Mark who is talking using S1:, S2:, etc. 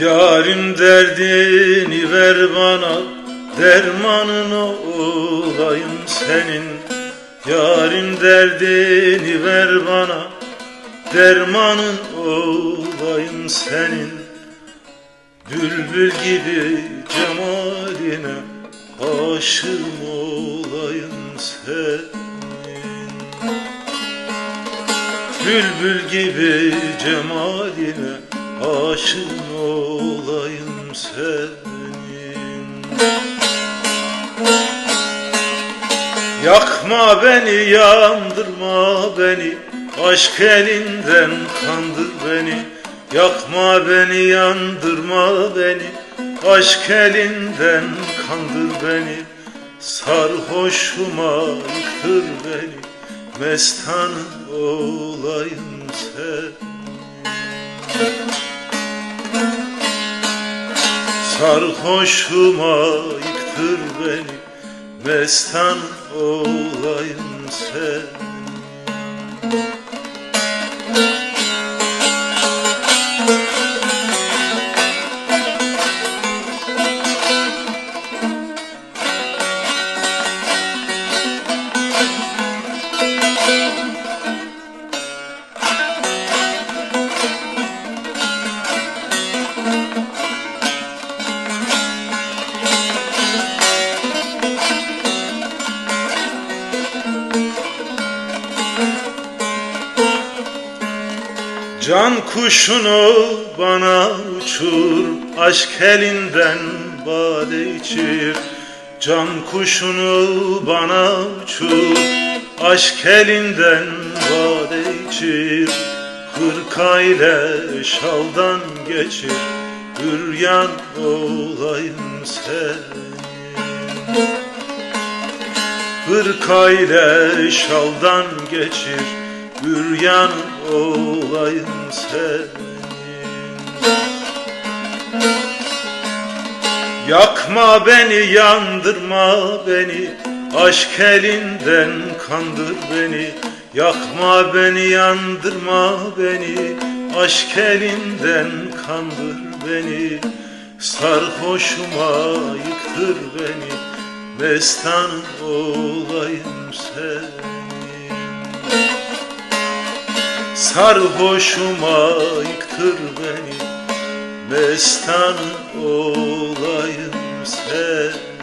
S1: Yarim derdini ver bana Dermanın olayım senin. Yarim derdini ver bana Dermanın olayım senin. Bülbül gibi cemaline Aşığım olayım senin. Bülbül gibi cemaline aşığım olayım senin. Yakma beni, yandırma beni. Aşk elinden kandır beni. Yakma beni, yandırma beni. Aşk elinden kandır beni. Sarhoşuma yıktır beni. Mestan olayım sen Sarhoşuma yıktır beni. Mestan olayım sen Can kuşunu bana uçur Aşk elinden bade içir. Can kuşunu bana uçur Aşk elinden bade içir. Hırka ile şaldan geçir Hüryan olayım senin. Hırka ile şaldan geçir Büryan olayım senin Yakma beni, yandırma beni Aşk elinden kandır beni. Yakma beni, yandırma beni Aşk elinden kandır beni. Sarhoşuma yıktır beni Mestan olayım senin Sarhoşuma yıktır beni. Mestan olayım sen